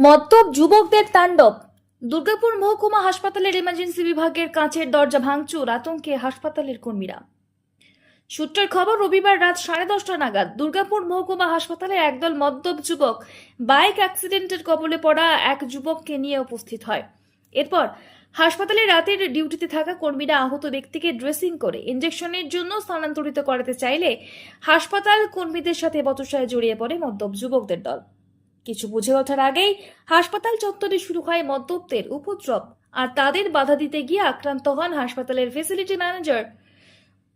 মদ্যপ যুবকদের তাণ্ডব। দুর্গাপুর মহকুমা হাসপাতালের ইমার্জেন্সি বিভাগের কাঁচের দরজা ভাঙচুর, আতঙ্কে হাসপাতালের কর্মীরা। সূত্রের খবর, রবিবার রাত সাড়ে দশটা নাগাদ দুর্গাপুর মহকুমা হাসপাতালে একদল মদ্যপ যুবক বাইক অ্যাক্সিডেন্টের কবলে পড়া এক যুবককে নিয়ে উপস্থিত হয়। এরপর হাসপাতালে রাতের ডিউটিতে থাকা কর্মীরা আহত ব্যক্তিকে ড্রেসিং করে ইঞ্জেকশনের জন্য স্থানান্তরিত করাতে চাইলে হাসপাতাল কর্মীদের সাথে বচসায় জড়িয়ে পড়ে মদ্যপ যুবকদের দল। কিছু বুঝে ওঠার আগেই হাসপাতাল চত্বরে শুরু হয় মদ্যপদের উপদ্রব, আর তাদের বাধা দিতে গিয়ে আক্রান্ত হন হাসপাতালের ফেসিলিটি ম্যানেজার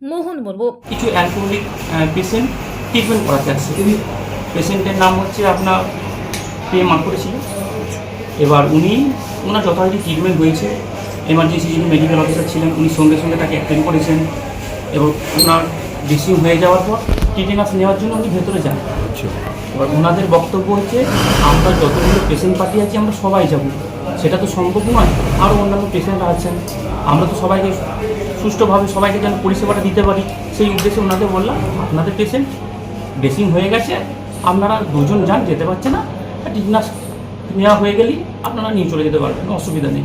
মোহন মুর্মু। কিছু অ্যালকোহলিক পেশেন্ট ট্রিটমেন্ট করাতে আসছে। পেশেন্টের নাম হচ্ছে আপনার পে মাকুড়ে ছিল এবার উনি ওনার যথারীতি ট্রিটমেন্ট হয়েছে। এমার্জেন্সি যিনি মেডিকেল অফিসার ছিলেন, উনি সঙ্গে সঙ্গে তাকে অ্যাটেন্ড করেছেন। এবং ওনার ড্রেসিং হয়ে যাওয়ার পর টিটেনাস নেওয়ার জন্য উনি ভেতরে যান। এবার ওনাদের বক্তব্য হচ্ছে, আমরা যতগুলো পেশেন্ট পার্টি আছি, আমরা সবাই যাব। সেটা তো সম্ভব নয় আরও অন্যান্য পেশেন্টরা আছেন। আমরা তো সবাইকে সুষ্ঠুভাবে সবাইকে যেন পরিষেবাটা দিতে পারি। সেই উদ্দেশ্যে ওনাদের বললাম, আপনাদের পেশেন্ট ড্রেসিং হয়ে গেছে, আপনারা দুজন যান, যেতে পারছে না টিটনাস নেওয়া হয়ে গেলেই আপনারা নিয়ে চলে যেতে পারবেন, অসুবিধা নেই।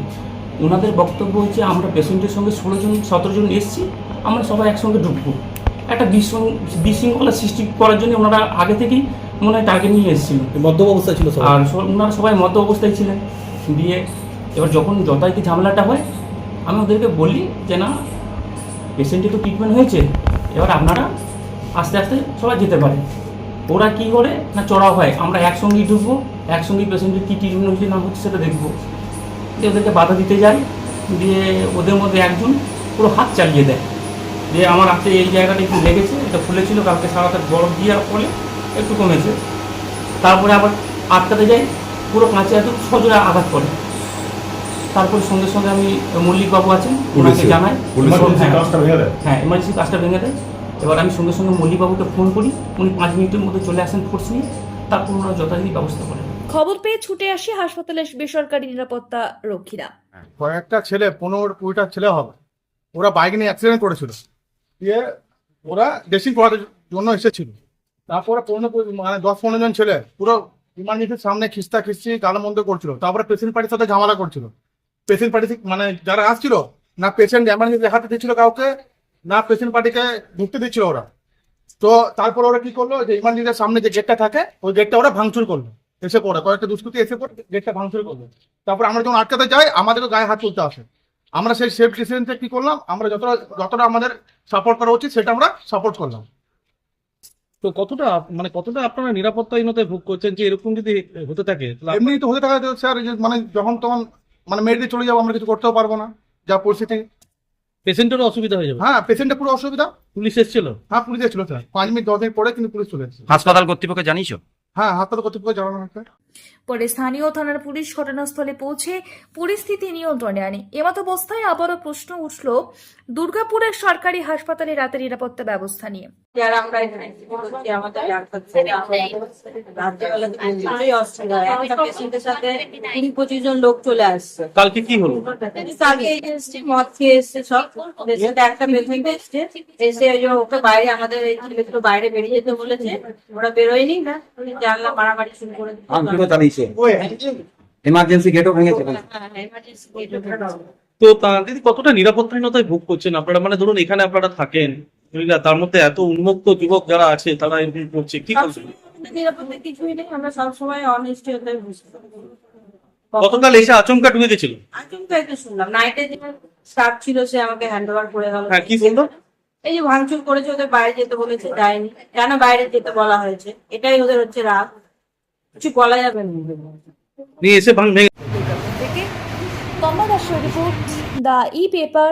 ওনাদের বক্তব্য হচ্ছে, আমরা পেশেন্টের সঙ্গে ষোলো জন, সতেরো জন এসেছি, আমরা সবাই একসঙ্গে ঢুকবো। একটা বিশৃঙ্খ- বিশৃঙ্খলা সৃষ্টি করার জন্য ওনারা আগে থেকেই মনে হয় টার্গেট নিয়ে এসেছিল। মদ্যপ অবস্থা ছিল আর ওনারা সবাই মধ্য অবস্থায় ছিলেন। দিয়ে এবার যখন যথারীতি ঝামেলাটা হয় আমি ওদেরকে বলি যে না পেশেন্টের তো ট্রিটমেন্ট হয়েছে। এবার আপনারা আস্তে আস্তে সবাই যেতে পারে। ওরা কি করে? না চড়া হয়। আমরা একসঙ্গেই ঢুকবো একসঙ্গেই পেশেন্টের কী ট্রিটমেন্ট হচ্ছে না হচ্ছে সেটা দেখব। দিয়ে ওদেরকে বাধা দিতে যাই। দিয়ে ওদের মধ্যে একজন পুরো হাত চালিয়ে দেয়। দিয়ে আমার হাতে এই জায়গাটা একটু লেগেছে এটা ফুলেছিল কালকে সারাতে বরফ দেওয়ার ফলে একটু কমেছে। তারপরে আবার আটকাতে যাই পুরো কাঁচে এত সজোরে আঘাত করে। তারপরে সঙ্গে সঙ্গে আমি মল্লিকবাবু আছেন ওনাকে জানাই। হ্যাঁ, বলছে কাজটা ভেঙে দেয়? হ্যাঁ এমার্জেন্সি কাজটা ভেঙে দেয়। এবার আমি সঙ্গে সঙ্গে মল্লিকবাবুকে ফোন করি উনি পাঁচ মিনিটের মধ্যে চলে আসেন ফোর্স নিয়ে তারপর ওনারা যথারীতি ব্যবস্থা করেন। খবর পেয়ে ছুটে আসে হাসপাতালের বেসরকারি নিরাপত্তা রক্ষীরা। কয়েকটা ছেলে পনেরো কুড়িটা ছেলে হবে। ওরা বাইক নিয়ে অ্যাক্সিডেন্ট করেছিল। দিয়ে ওরা ড্রেসিং করার জন্য এসেছিল। তারপরে পনেরো মানে দশ পনেরো জন ছেলে, পুরো ইমার্জেন্সির সামনে খিস্তা খিস্তি গালো মন্দ করছিল। তারপরে পেশেন্ট পার্টির সাথে ঝামেলা করছিল। পেশেন্ট পার্টি মানে যারা আসছিল, না পেশেন্ট এমার্জেন্সি দেখাতে দিচ্ছিল কাউকে, না পেশেন্ট পার্টিকে ঢুকতে দিচ্ছিল ওরা। তো তারপর ওরা কি করল, যে ইমার্জেন্সির সামনে যে গেটটা থাকে, ওই গেটটা ওরা ভাঙচুর করল। এসে পড়ে, কয়েকটা দুষ্কৃতি এসে পড়ে গেটটা ভাঙচুর করল। তারপর আমরা যখন আটকাতে যাই, আমাদেরও গায়ে হাত তুলতে আসে। আমরা সেই সেফ ডিসিশনটা কি করলাম, আমরা যতটা যতটা আমাদের সাপোর্ট করা উচিত, সেটা আমরা সাপোর্ট করলাম। তো কতটা মানে কতটা আপনারা নিরাপত্তাহীনতায় ভোগ করছেন যে এরকম যদি হতে থাকে এমনি তো হতে থাকে স্যার যে মানে যখন তখন মানে মেরে দিয়ে চলে যাব আমরা কিছু করতেও পারব না যা পরিস্থিতি। পেশেন্টেরও অসুবিধা হয়ে যাবে? হ্যাঁ পেশেন্টের পুরো অসুবিধা। পুলিশ এসেছিল? হ্যাঁ পুলিশ এসেছিল স্যার। পাঁচ মিনিট দশ মিনিট পরে কিন্তু পুলিশ চলে এসেছে। হাসপাতাল কর্তৃপক্ষ জানিয়েছো? হ্যাঁ হাসপাতাল কর্তৃপক্ষ জানানো হয়েছে। পরে স্থানীয় থানার পুলিশ ঘটনাস্থলে পৌঁছে পরিস্থিতি নিয়ন্ত্রণে আনে। এমত অবস্থায় আবারও প্রশ্ন উঠল দুর্গাপুরের সরকারি হাসপাতালে রাতের নিরাপত্তা ব্যবস্থা নিয়ে। যারা আমরা এখানে করছি আমাদের রাত্রেবেলা তো প্রচুরই অসুবিধা হয়। একটা পেশেন্টের সাথে কুড়ি পঁচিশ জন লোক চলে আসছে। কালকে কি হলো? কালকে এসছে, মদ খেয়ে এসছে সব। একটা পেশেন্ট এসছে। এসে ওই ওকে বাইরে আমাদের এই ছেলেগুলো বাইরে বেরিয়ে যেতে বলেছে। ওরা বেরোয়নি না। জানলা মারামারি শুরু করে দিয়েছে। এমার্জেন্সি গেটও ভেঙেছে হ্যাঁ, gate তো তার দিদি কতটা নিরাপত্তাহীনতায় ভোগ করছেন? আপনারা মানে ধরুন এখানে আপনারা থাকেন। বুঝলা তার মধ্যে এত উন্মুক্ত যুবক যারা আছে তারা এরকম করছে কি করছে নিরাপত্তা কিছুই নেই আমরা সবসময় অনিশ্চয় হতে গতকাল এসে আচমকা ঢুকে গেছিল? আচমকা একটু শুনলাম। নাইটে যে স্টাফ ছিল সে আমাকে হ্যান্ড ওভার করে গেল। হ্যাঁ কি বলল? এই যে ভাঙচুর করেছে ওদের বাইরে যেতে বলেছে যায়নি। কেন বাইরে যেতে বলা হয়েছে? এটাই ওদের হচ্ছে রাগ। কিছু বলা যাবে না নিয়ে এসে ভাঙ ভেঙে কমল দাসের report the E paper